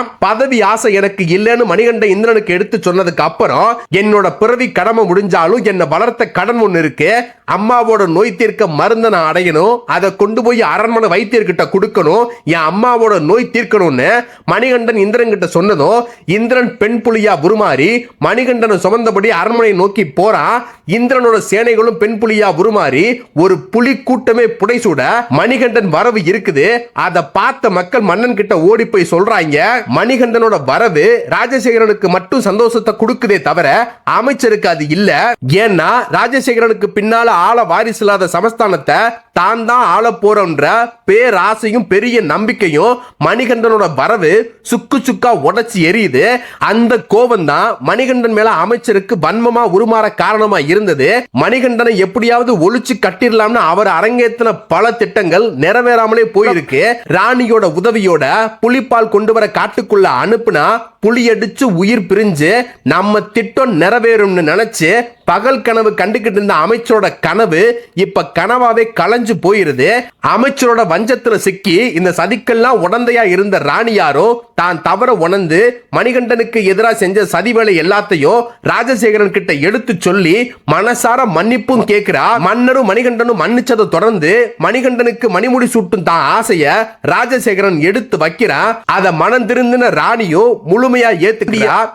I'm பதவி ஆசை எனக்கு இல்லைன்னு மணிகண்ட இந்திரனுக்கு எடுத்து சொன்னதுக்கு அப்புறம் என்னோட பிறவி கடமை முடிஞ்சாலும் என்னை வளர்த்த கடன் ஒண்ணு இருக்கு. அம்மாவோட நோய் தீர்க்க மருந்தை நான் அடையணும். அதை கொண்டு போய் அரண்மனை வைத்தியர்கிட்ட கொடுக்கணும். என் அம்மாவோட நோய் தீர்க்கணும்னு மணிகண்டன் இந்திரன் கிட்ட சொன்னதும் இந்திரன் பெண் புலியா உருமாறி மணிகண்டனை சுமந்தபடி அரண்மனை நோக்கி போறான் இந்திரனோட சேனைகளும் பெண் புலியா உருமாறி ஒரு புலி கூட்டமே புடைசூட மணிகண்டன் வரவு இருக்குது. அதை பார்த்த மக்கள் மன்னன் கிட்ட ஓடி போய் சொல்றாங்க மணிகண்டனோட வரவு ராஜசேகரனுக்கு மட்டும் சந்தோஷத்தை கொடுக்குதே தவிர அமைச்சருக்கு அது இல்ல. ஏன்னா ராஜசேகரனுக்கு பின்னால ஆள வாரிசு இல்லாத சமஸ்தானத்தை தான் தான் ஆள போறோன்ற பேராசையும் பெரிய நம்பிக்கையும் மணிகண்டனோட வரவு சுக்கு சுக்கா உடச்சி எரியுது. அந்த கோபம் தான் மணிகண்டன் மேல அமைச்சருக்கு வன்மமா உருமாற காரணமா இருந்தது. மணிகண்டனை எப்படியாவது ஒழிச்சு கட்டிடலாம்னு அவர் அரங்கேற்றின பல திட்டங்கள் நிறைவேறாமலே போயிருக்கு. ராணியோட உதவியோட புலிப்பால் கொண்டு வர காட்டுக்குள்ள அனுப்புனா புலி அடிச்சு உயிர் பிரிஞ்சு நம்ம திட்டம் நிறைவேறும்னு நினைச்சு பகல் கனவு கண்டுகிட்டு இருந்த அமைச்சரோட கனவு இப்ப கனவாவே களைஞ்சு போயிருது. அமைச்சரோட வஞ்சத்துல சிக்கி இந்த சதிக்கெல்லாம் உடந்தையா இருந்த ராணியாரோ தான் தவற உணர்ந்து மணிகண்டனுக்கு எதிராக செஞ்ச சதி வேலை எல்லாத்தையும் ராஜசேகரன் கிட்ட எடுத்து சொல்லி மனசார மன்னிப்பும் கேட்கிறா மன்னரும் மணிகண்டனும் மன்னிச்சதை தொடர்ந்து மணிகண்டனுக்கு மணிமுடி சூட்டும் தான் ஆசைய ராஜசேகரன் எடுத்து வைக்கிறான் அதை மனம் திருந்தின ராணியும் முழுமையா ஏத்துக்கிறியா